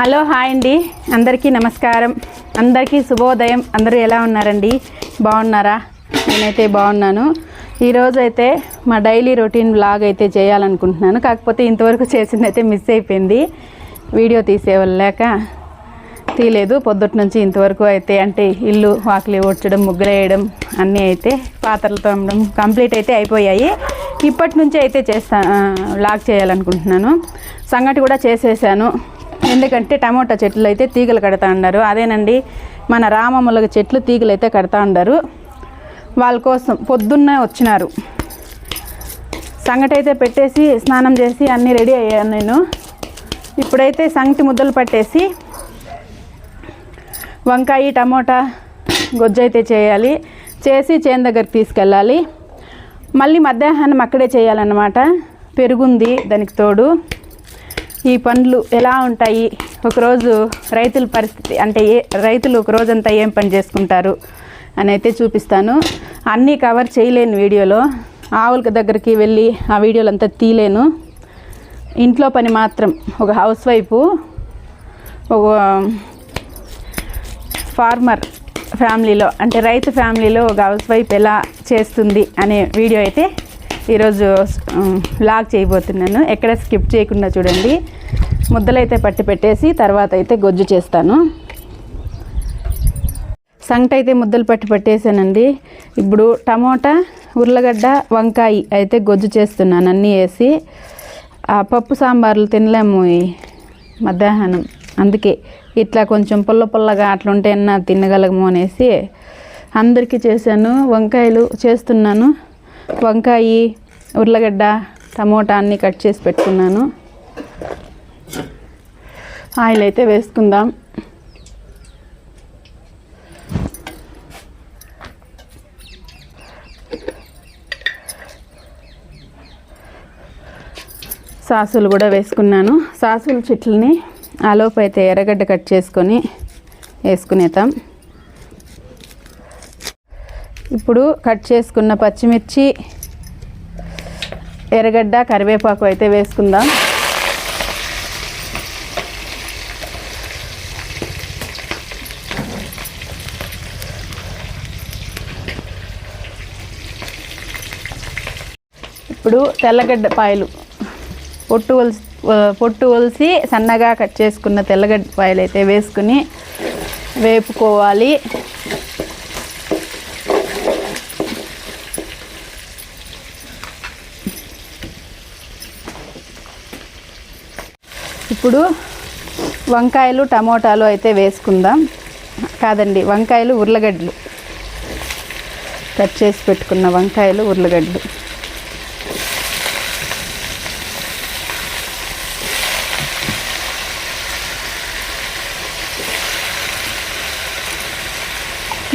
Hello hi అండి. అందరికీ నమస్కారం. అందరికీ శుభోదయం. అందరూ ఎలా ఉన్నారండి? బాగున్నారా? నేనైతే బాగున్నాను. ఈరోజు అయితే మా డైలీ రొటీన్ బ్లాగ్ అయితే చేయాలనుకుంటున్నాను. కాకపోతే ఇంతవరకు చేసింది అయితే మిస్ అయిపోయింది. వీడియో తీసేవాళ్ళు లేక తీయలేదు పొద్దుటి నుంచి ఇంతవరకు అయితే అంటే ఇల్లు వాకిలి ఊడ్చడం ముగ్గులేయడం అన్నీ అయితే పాత్రలు తోమడం కంప్లీట్ అయితే అయిపోయాయి. ఇప్పటి నుంచి అయితే చేస్తా బ్లాగ్ చేయాలనుకుంటున్నాను. సంగటి కూడా చేసేసాను. ఎందుకంటే టమోటా చెట్లు అయితే తీగలు కడతా ఉన్నారు అదేనండి మన రామములగ చెట్లు తీగలు అయితే కడతా ఉన్నారు వాళ్ళ కోసం పొద్దున్నే వచ్చినారు. సంగటి అయితే పెట్టేసి స్నానం చేసి అన్నీ రెడీ అయ్యాను నేను. ఇప్పుడైతే సంగటి ముద్దలు పట్టేసి వంకాయ టమోటా గొజ్జు అయితే చేయాలి. చేసి చేను దగ్గరికి తీసుకెళ్ళాలి. మళ్ళీ మధ్యాహ్నం అక్కడే చేయాలన్నమాట. పెరుగుంది దానికి తోడు. ఈ పండ్లు ఎలా ఉంటాయి? ఒకరోజు రైతుల పరిస్థితి అంటే ఏ రైతులు ఒక రోజంతా ఏం పని చేసుకుంటారు అని అయితే చూపిస్తాను. అన్నీ కవర్ చేయలేను వీడియోలో. ఆవుల దగ్గరికి వెళ్ళి ఆ వీడియోలు అంతా తీయలేను. ఇంట్లో పని మాత్రం ఒక హౌస్ వైఫ్ ఒక ఫార్మర్ ఫ్యామిలీలో అంటే రైతు ఫ్యామిలీలో ఒక హౌస్ వైఫ్ ఎలా చేస్తుంది అనే వీడియో అయితే ఈరోజు లాగ్ చేయబోతున్నాను. ఎక్కడ స్కిప్ చేయకుండా చూడండి. ముద్దలైతే పట్టి పెట్టేసి తర్వాత అయితే గొజ్జు చేస్తాను. సంగటి అయితే ముద్దలు పట్టి పెట్టేసానండి ఇప్పుడు టమోటా ఉర్లగడ్డ వంకాయ అయితే గొజ్జు చేస్తున్నాను అన్నీ వేసి. ఆ పప్పు సాంబార్లు తినలేము మధ్యాహ్నం. అందుకే ఇట్లా కొంచెం పుల్ల పుల్లగా అట్లుంటే అన్నా తినగలము అనేసి అందరికీ చేశాను. వంకాయలు చేస్తున్నాను. వంకాయ ఉర్లగడ్డ టమోటా అన్నీ కట్ చేసి పెట్టుకున్నాను. ఆయిల్ అయితే వేసుకుందాం. సాసులు కూడా వేసుకున్నాను. సాసుల చెట్లని ఆలోపు అయితే ఎర్రగడ్డ కట్ చేసుకొని వేసుకునేతాం ఇప్పుడు కట్ చేసుకున్న పచ్చిమిర్చి ఎర్రగడ్డ కరివేపాకు అయితే వేసుకుందాం. ఇప్పుడు తెల్లగడ్డ పాయలు. పొట్టు ఒలిసి పొట్టు ఒలిసి సన్నగా కట్ చేసుకున్న తెల్లగడ్డ పాయలు అయితే వేసుకుని వేపుకోవాలి. ఇప్పుడు వంకాయలు టమోటాలు అయితే వేసుకుందాం. కాదండి వంకాయలు ఉర్లగడ్డలు. కట్ చేసి పెట్టుకున్న వంకాయలు ఉర్లగడ్డలు.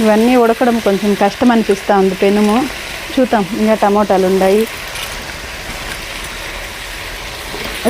ఇవన్నీ ఉడకడం కొంచెం కష్టం అనిపిస్తూ ఉంది పెనుము. చూద్దాం ఇంకా టమోటాలు ఉన్నాయి.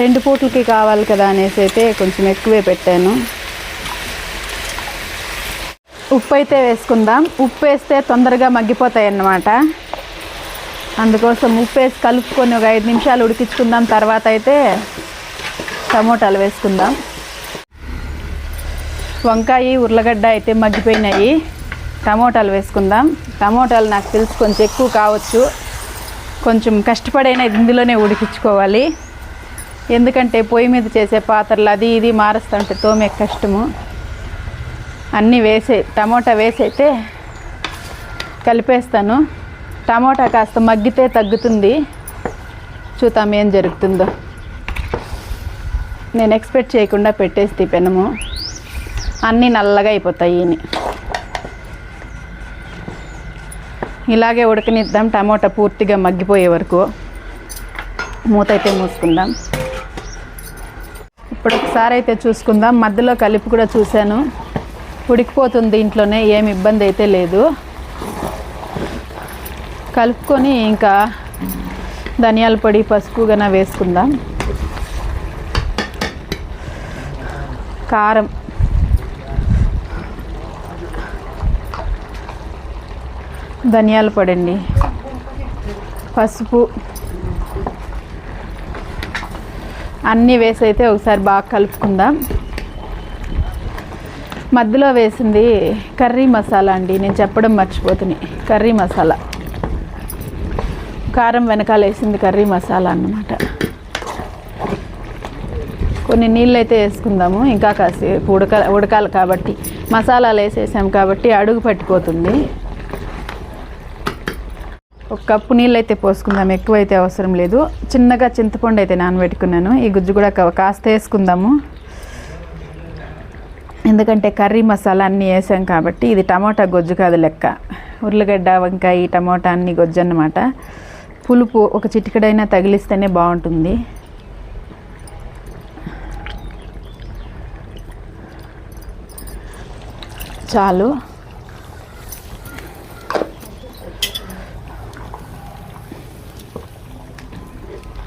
రెండు పూటలకి కావాలి కదా అనేసి అయితే కొంచెం ఎక్కువే పెట్టాను. ఉప్పు అయితే వేసుకుందాం. ఉప్పు వేస్తే తొందరగా మగ్గిపోతాయి అన్నమాట అందుకోసం ఉప్పు వేసి కలుపుకొని ఒక ఐదు నిమిషాలు ఉడికించుకుందాం. తర్వాత అయితే టమోటాలు వేసుకుందాం. వంకాయ ఉర్లగడ్డ అయితే మగ్గిపోయినాయి. టమోటాలు వేసుకుందాం. టమోటాలు నాకు తెలుసు కొంచెం ఎక్కువ కావచ్చు. కొంచెం కష్టపడైనా ఇందులోనే ఉడికించుకోవాలి. ఎందుకంటే పొయ్యి మీద చేసే పాత్రలు అది ఇది మారుస్తుంటే తోమే కష్టము. అన్నీ వేసే టమోటా వేసైతే కలిపేస్తాను. టమోటా కాస్త మగ్గితే తగ్గుతుంది. చూద్దాం ఏం జరుగుతుందో. నేను ఎక్స్పెక్ట్ చేయకుండా పెట్టేస్తే పెనము. అన్నీ నల్లగా అయిపోతాయి ఇలాగే ఉడకనిద్దాం టమోటా పూర్తిగా మగ్గిపోయే వరకు. మూత అయితే మూసుకుందాం. ఇప్పుడు ఒకసారి అయితే చూసుకుందాం. మధ్యలో కలిపి కూడా చూశాను. ఉడికిపోతుంది ఇంట్లోనే ఏమి ఇబ్బంది అయితే లేదు. కలుపుకొని ఇంకా ధనియాల పొడి పసుపు గన వేసుకుందాం. కారం. ధనియాల పొడి అండి పసుపు. అన్నీ వేసి అయితే ఒకసారి బాగా కలుపుకుందాం. మధ్యలో వేసింది కర్రీ మసాలా అండి. నేను చెప్పడం మర్చిపోతుంది కర్రీ మసాలా. కారం వెనకాల వేసింది కర్రీ మసాలా అన్నమాట. కొన్ని నీళ్ళు అయితే వేసుకుందాము. ఇంకా కాసేపు ఉడక ఉడకాలి కాబట్టి. మసాలాలు వేసేసాం కాబట్టి అడుగు పట్టిపోతుంది. ఒక కప్పు నీళ్ళు అయితే పోసుకుందాం ఎక్కువ అయితే అవసరం లేదు. చిన్నగా చింతపండు అయితే నానబెట్టుకున్నాను. ఈ గుజ్జు కూడా కాస్త వేసుకుందాము. ఎందుకంటే కర్రీ మసాలా అన్నీ వేసాం కాబట్టి ఇది టమాటా గొజ్జు కాదు లెక్క. ఉర్లగడ్డ వంకాయ టమాటా అన్ని గొజ్జు అన్నమాట. పులుపు ఒక చిటికడైనా తగిలిస్తేనే బాగుంటుంది. చాలు.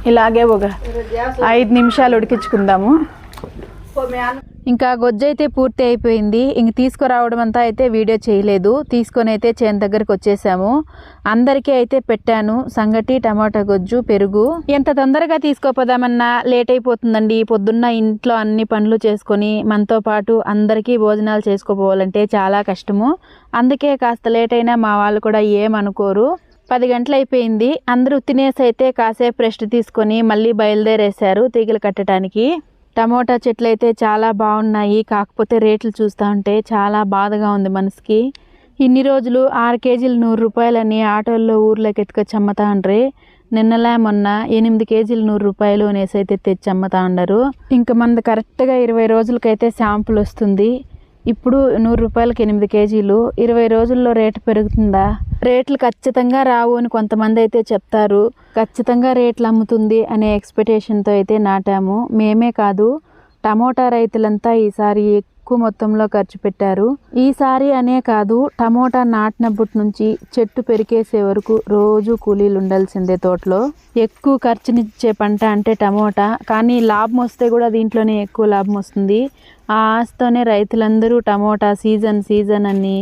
ఇలాగే ఒక ఐదు నిమిషాలు ఉడికించుకుందాము. ఇంకా గొజ్జు అయితే పూర్తి అయిపోయింది. ఇంక తీసుకురావడం అంతా అయితే వీడియో చేయలేదు. తీసుకొని అయితే చేను దగ్గరికి వచ్చేసాము. అందరికీ అయితే పెట్టాను. సంగటి టమాటా గొజ్జు పెరుగు. ఎంత తొందరగా తీసుకోపోదామన్నా లేట్ అయిపోతుందండి. పొద్దున్న ఇంట్లో అన్ని పనులు చేసుకొని మనతో పాటు అందరికీ భోజనాలు చేసుకోపోవాలంటే చాలా కష్టము. అందుకే కాస్త లేట్ అయినా మా వాళ్ళు కూడా ఏమనుకోరు. పది గంటలు అయిపోయింది అందరూ తినేసి అయితే కాసేపు రెస్ట్ తీసుకొని మళ్ళీ బయలుదేరేశారు తీగలు కట్టడానికి టమోటా చెట్లు అయితే చాలా బాగున్నాయి. కాకపోతే రేట్లు చూస్తూ ఉంటే చాలా బాధగా ఉంది మనసుకి. ఇన్ని రోజులు ఆరు కేజీలు నూరు రూపాయలని ఆటోల్లో ఊర్లోకి ఎత్తుకొచ్చి అమ్ముతా ఉండ్రి. నిన్నలే మొన్న ఎనిమిది కేజీలు నూరు రూపాయలు అనేసి అయితే తెచ్చి అమ్ముతా ఉండరు. ఇంకా మనది కరెక్ట్గా ఇరవై రోజులకైతే శాంపుల్ వస్తుంది. ఇప్పుడు నూరు రూపాయలకి ఎనిమిది కేజీలు. ఇరవై రోజుల్లో రేటు పెరుగుతుందా? రేట్లు ఖచ్చితంగా రావు అని కొంతమంది అయితే చెప్తారు. ఖచ్చితంగా రేట్లు అమ్ముతుంది అనే ఎక్స్పెక్టేషన్తో అయితే నాటాము. మేమే కాదు టమోటా రైతులంతా ఈసారి ఎక్కువ మొత్తంలో ఖర్చు పెట్టారు. ఈసారి అనే కాదు టమోటా నాటినప్పటి నుంచి చెట్టు పెరికేసే వరకు రోజు కూలీలు ఉండాల్సిందే తోటలో. ఎక్కువ ఖర్చునిచ్చే పంట అంటే టమోటా కానీ లాభం వస్తే కూడా దీంట్లోనే ఎక్కువ లాభం వస్తుంది. ఆ ఆశతోనే రైతులందరూ టమోటా సీజన్ సీజన్ అని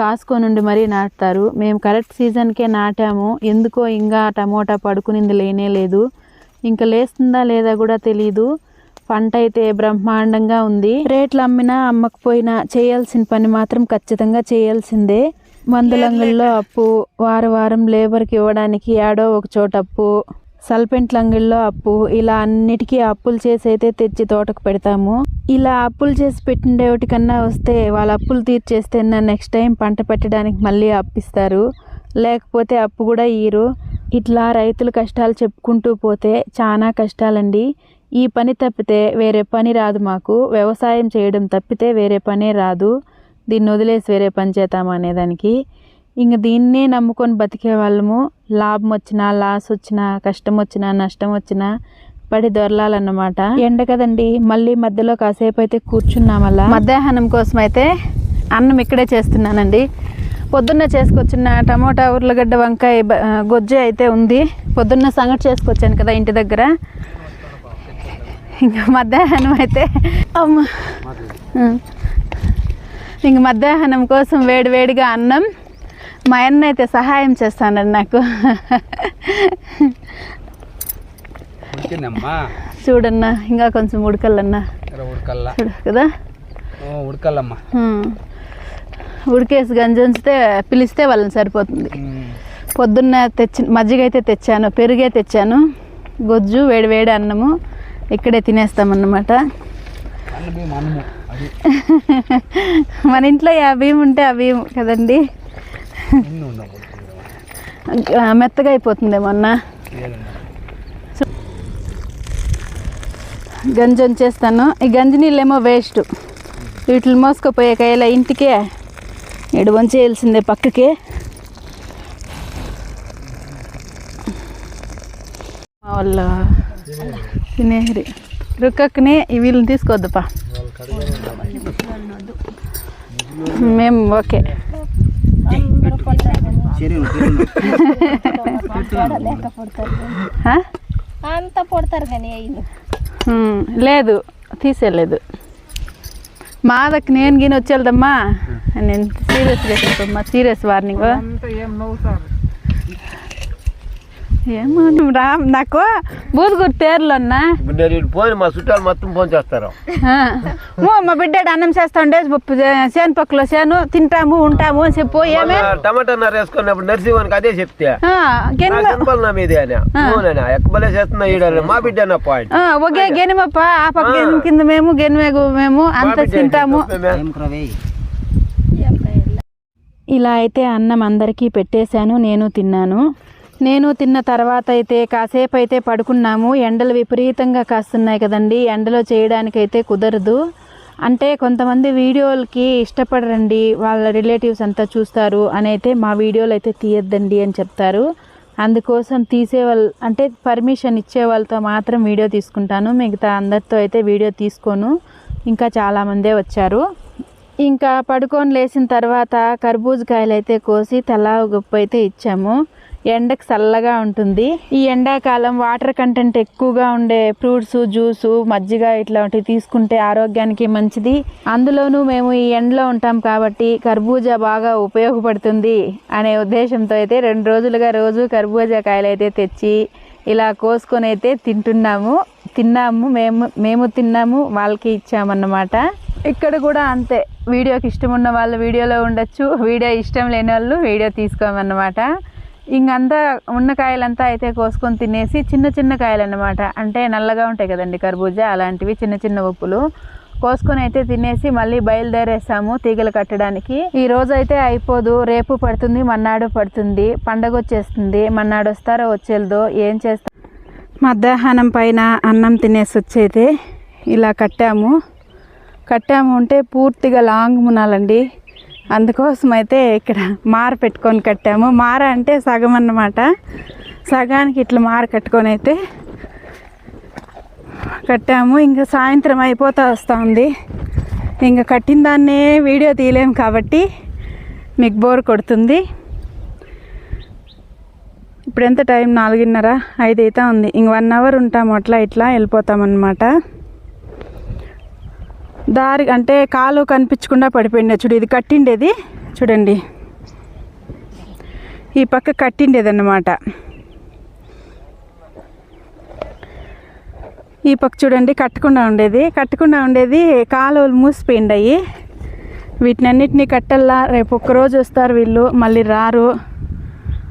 కాసుకొనుండి మరీ నాటుతారు. మేము కరెక్ట్ సీజన్కే నాటాము ఎందుకో ఇంకా టమోటా పడుకునింది లేనే లేదు. ఇంకా లేస్తుందా లేదా కూడా తెలీదు. పంట అయితే బ్రహ్మాండంగా ఉంది. రేట్లు అమ్మినా అమ్మకపోయినా చేయాల్సిన పని మాత్రం ఖచ్చితంగా చేయాల్సిందే. మందులంగిల్లో అప్పు వారం వారం లేబర్కి ఇవ్వడానికి ఏడో ఒక చోట అప్పు సల్పెంట్ లంగిల్లో అప్పు ఇలా అన్నిటికీ అప్పులు చేసి అయితే తెచ్చి తోటకు పెడతాము. ఇలా అప్పులు చేసి పెట్టిండేవాటి కన్నా వస్తే వాళ్ళ అప్పులు తీర్చేస్తే నెక్స్ట్ టైం పంట పెట్టడానికి మళ్ళీ అప్పిస్తారు. లేకపోతే అప్పు కూడా ఇయ్యరు. ఇట్లా రైతుల కష్టాలు చెప్పుకుంటూ పోతే చాలా కష్టాలండి. ఈ పని తప్పితే వేరే పని రాదు మాకు. వ్యవసాయం చేయడం తప్పితే వేరే పనే రాదు. దీన్ని వదిలేసి వేరే పని చేద్దాం అనేదానికి. ఇంక దీన్నే నమ్ముకొని బతికే వాళ్ళము. లాభం వచ్చినా లాస్ వచ్చినా కష్టం వచ్చినా నష్టం వచ్చినా పడి దొరలాలన్నమాట. ఎండ కదండి మళ్ళీ మధ్యలో కాసేపు అయితే కూర్చున్నాం అలా. మధ్యాహ్నం కోసం అయితే అన్నం ఇక్కడే చేస్తున్నానండి. పొద్దున్న చేసుకొచ్చిన టమోటా ఉర్లగడ్డ వంకాయ గొజ్జు అయితే ఉంది. పొద్దున్న సంగటి చేసుకొచ్చాను కదా ఇంటి దగ్గర. ఇంకా మధ్యాహ్నం అయితే అమ్మ. ఇంక మధ్యాహ్నం కోసం వేడి వేడిగా అన్నం. మా అన్న అయితే సహాయం చేస్తానండి నాకు. చూడన్నా ఇంకా కొంచెం ఉడకల్లన్నా చూడు కదా? ఉడకల్లమ్మా. ఉడికేసి గంజి ఉంచితే పిలిస్తే వాళ్ళని సరిపోతుంది. పొద్దున్న తెచ్చి మజ్జిగ అయితే తెచ్చాను పెరుగే తెచ్చాను. గొజ్జు వేడి వేడి అన్నము. ఇక్కడే తినేస్తామన్నమాట. మన ఇంట్లో ఆ బియ్యం ఉంటే ఆ బియ్యం కదండి. మెత్తగా అయిపోతుంది మొన్న గంజి వంచేస్తాను ఈ గంజి నీళ్ళేమో వేస్ట్. వీటిని మోసుకుపోయే కయ్యల ఇంటికే ఇడు వంచేయాల్సిందే పక్కకి. మా వాళ్ళ తినేహరి రుక్కని వీళ్ళని తీసుకోవద్దుపా మేము ఓకే? అంత పొడతారు కానీ లేదు తీసేయలేదు. మాదక్ నేను గిని వచ్చేదమ్మా నేను సీరియస్గా చెప్పమ్మా సీరియస్ వార్నింగ్. ఏమో నువ్వు రా నాకు బూదుగురు తేరులో అన్నా. ఇప్పుడు నేను ఇటు పోయి మా చుట్టాలు మొత్తం ఫోన్ చేస్తారు. ఆ. ఓ మా బిడ్డాడు అన్నం చేస్తా ఉండే పప్పు చేను పక్కలో చేను తింటాము ఉంటాము అని చెప్పు ఏమే? టమాటా నార వేసుకున్నప్పుడు నర్సింహానికి అదే చెప్తే. నా మీదే ఎక్కబలే చేస్తున్నా ఈడ మా బిడ్డ నా పాయింట్ ఆ, ఒకే గెనిమప్ప ఆ పక్క కింద మేము గెనిమేగు మేము అంత తింటాము. ఇలా అయితే అన్నం అందరికీ పెట్టేశాను నేను తిన్నాను. నేను తిన్న తర్వాత అయితే కాసేపు అయితే పడుకున్నాము. ఎండలు విపరీతంగా కాస్తున్నాయి కదండి. ఎండలో చేయడానికైతే కుదరదు. అంటే కొంతమంది వీడియోలకి ఇష్టపడరండి. వాళ్ళ రిలేటివ్స్ అంతా చూస్తారు. అని అయితే మా వీడియోలు అయితే తీయద్దండి అని చెప్తారు. అందుకోసం తీసే వాళ్ళు అంటే పర్మిషన్ ఇచ్చే వాళ్ళతో మాత్రం వీడియో తీసుకుంటాను. మిగతా అందరితో అయితే వీడియో తీసుకోను. ఇంకా చాలామందే వచ్చారు. ఇంకా పడుకొని లేచిన తర్వాత కర్బూజకాయలు అయితే కోసి తెల్ల గొప్ప అయితే ఇచ్చాము. ఎండకు చల్లగా ఉంటుంది. ఈ ఎండాకాలం వాటర్ కంటెంట్ ఎక్కువగా ఉండే ఫ్రూట్స్ జ్యూసు మజ్జిగ ఇట్లాంటివి తీసుకుంటే ఆరోగ్యానికి మంచిది. అందులోనూ మేము ఈ ఎండలో ఉంటాం కాబట్టి కర్బూజా బాగా ఉపయోగపడుతుంది అనే ఉద్దేశంతో అయితే రెండు రోజులుగా రోజు కర్బూజా కాయలు అయితే తెచ్చి ఇలా కోసుకొని అయితే తింటున్నాము. తిన్నాము మేము మేము తిన్నాము వాళ్ళకి ఇచ్చామన్నమాట. ఇక్కడ కూడా అంతే. వీడియోకి ఇష్టం ఉన్న వాళ్ళు వీడియోలో ఉండొచ్చు. వీడియో ఇష్టం లేని వాళ్ళు వీడియో తీసుకోమన్నమాట. ఇంకంతా ఉన్న కాయలంతా అయితే కోసుకొని తినేసి చిన్న చిన్న కాయలు అన్నమాట అంటే నల్లగా ఉంటాయి కదండి కర్బూజా అలాంటివి చిన్న చిన్న ఉప్పులు. కోసుకొని అయితే తినేసి మళ్ళీ బయలుదేరేసాము తీగలు కట్టడానికి. ఈ రోజు అయితే అయిపోదు. రేపు పడుతుంది మన్నాడు పడుతుంది. పండగ వచ్చేస్తుంది. మన్నాడు వస్తారో వచ్చేదో ఏం చేస్తా? మధ్యాహ్నం పైన అన్నం తినేసి వచ్చైతే ఇలా కట్టాము. కట్టాము అంటే పూర్తిగా లాంగ్ మునాలండి. అందుకోసం అయితే ఇక్కడ మార పెట్టుకొని కట్టాము. మార అంటే సగం అన్నమాట. సగానికి ఇట్లా మార కట్టుకొని అయితే కట్టాము. ఇంకా సాయంత్రం అయిపోతూ వస్తూ ఉంది ఇంకా కట్టిన దాన్నే వీడియో తీయలేము కాబట్టి మీకు బోర్ కొడుతుంది. ఇప్పుడు ఎంత టైం? నాలుగున్నర ఐదు అయితే ఉంది. ఇంక వన్ అవర్ ఉంటాము అట్లా ఇట్లా వెళ్ళిపోతామన్నమాట. దారి అంటే కాలు కనిపించకుండా పడిపోయింది. చూడు ఇది కట్టిండేది. చూడండి. ఈ పక్క కట్టిండేది అన్నమాట ఈ పక్క చూడండి కట్టకుండా ఉండేది. కట్టకుండా ఉండేది కాలువలు మూసిపోయిండయి. వీటినన్నిటినీ కట్టల్లా రేపు ఒక్కరోజు వస్తారు వీళ్ళు మళ్ళీ రారు.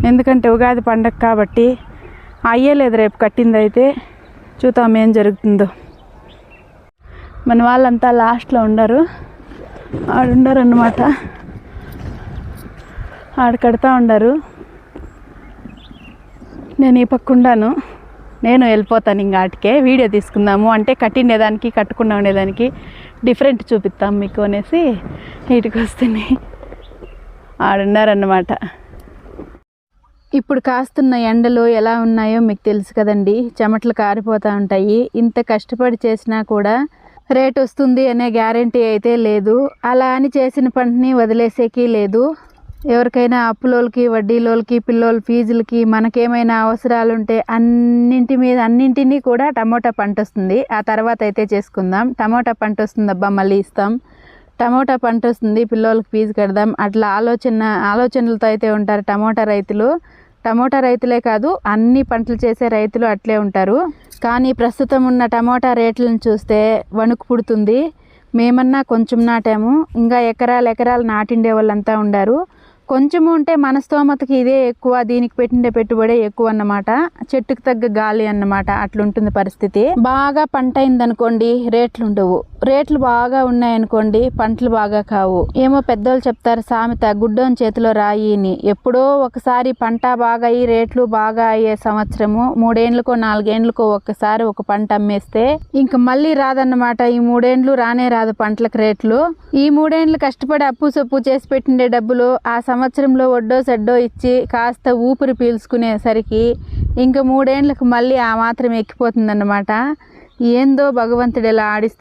ఎందుకంటే ఉగాది పండగ కాబట్టి అయ్యలేదు రేపు కట్టిందైతే. చూద్దాం ఏం జరుగుతుందో. మన వాళ్ళంతా లాస్ట్లో ఉండరు. ఆడుండరు అన్నమాట ఆడ కడతా ఉండరు. నేను ఈ పక్క ఉండాను. నేను వెళ్ళిపోతాను ఇంకా ఆటికే. వీడియో తీసుకుందాము. అంటే కట్టిండేదానికి కట్టుకుండా ఉండేదానికి డిఫరెంట్ చూపిస్తాం మీకు అనేసి వీటికి వస్తున్నాయి ఆడున్నారన్నమాట ఇప్పుడు కాస్తున్న ఎండలు ఎలా ఉన్నాయో మీకు తెలుసు కదండి. చెమటలు కారిపోతూ ఉంటాయి. ఇంత కష్టపడి చేసినా కూడా రేట్ వస్తుంది అనే గ్యారంటీ అయితే లేదు. అలా అని చేసిన పంటని వదిలేసేకి లేదు. ఎవరికైనా అప్పులోళ్ళకి వడ్డీలోళ్ళకి పిల్లోళ్ళ ఫీజులకి మనకేమైనా అవసరాలు ఉంటే అన్నింటి మీద అన్నింటినీ కూడా టమోటా పంట వస్తుంది. ఆ తర్వాత అయితే చేసుకుందాం. టమోటా పంట వస్తుంది అబ్బా మళ్ళీ ఇస్తాం. టమోటా పంట వస్తుంది పిల్లోళ్ళకి ఫీజు కడదాం. అట్లా ఆలోచన ఆలోచనలతో అయితే ఉంటారు టమోటా రైతులు. టమోటా రైతులే కాదు అన్ని పంటలు చేసే రైతులు అట్లే ఉంటారు. కానీ ప్రస్తుతం ఉన్న టమోటా రేట్లను చూస్తే వణుకు పుడుతుంది. మేమన్నా కొంచెం నాటాము. ఇంకా ఎకరాలు ఎకరాలు నాటిండే వాళ్ళంతా ఉండారు. కొంచెము ఉంటే మన స్తోమతకి ఇదే ఎక్కువ దీనికి పెట్టిండే పెట్టుబడే ఎక్కువ అన్నమాట. చెట్టుకు తగ్గ గాలి అన్నమాట. అట్లుంటుంది పరిస్థితి. బాగా పంట అయిందనుకోండి రేట్లు ఉండవు రేట్లు బాగా ఉన్నాయనుకోండి పంటలు బాగా కావు. ఏమో పెద్దోళ్ళు చెప్తారు సామెత గుడ్డోని చేతిలో రాయిని ఎప్పుడో ఒకసారి పంట బాగా అయ్యి రేట్లు బాగా అయ్యే సంవత్సరము మూడేండ్లకో నాలుగేండ్లకో ఒక్కసారి ఒక పంట అమ్మేస్తే ఇంక మళ్ళీ రాదన్నమాట. ఈ మూడేండ్లు రానే రాదు పంటలకు రేట్లు. ఈ మూడేండ్లు కష్టపడి అప్పు సొప్పు చేసి పెట్టిండే డబ్బులు ఆ సంవత్సరంలో వడ్డో సెడ్డో ఇచ్చి కాస్త ఊపిరి పీల్చుకునేసరికి ఇంక మూడేండ్లకు మళ్ళీ ఆ మాత్రం ఎక్కిపోతుందన్నమాట. ఏందో భగవంతుడు ఇలా ఆడిస్తు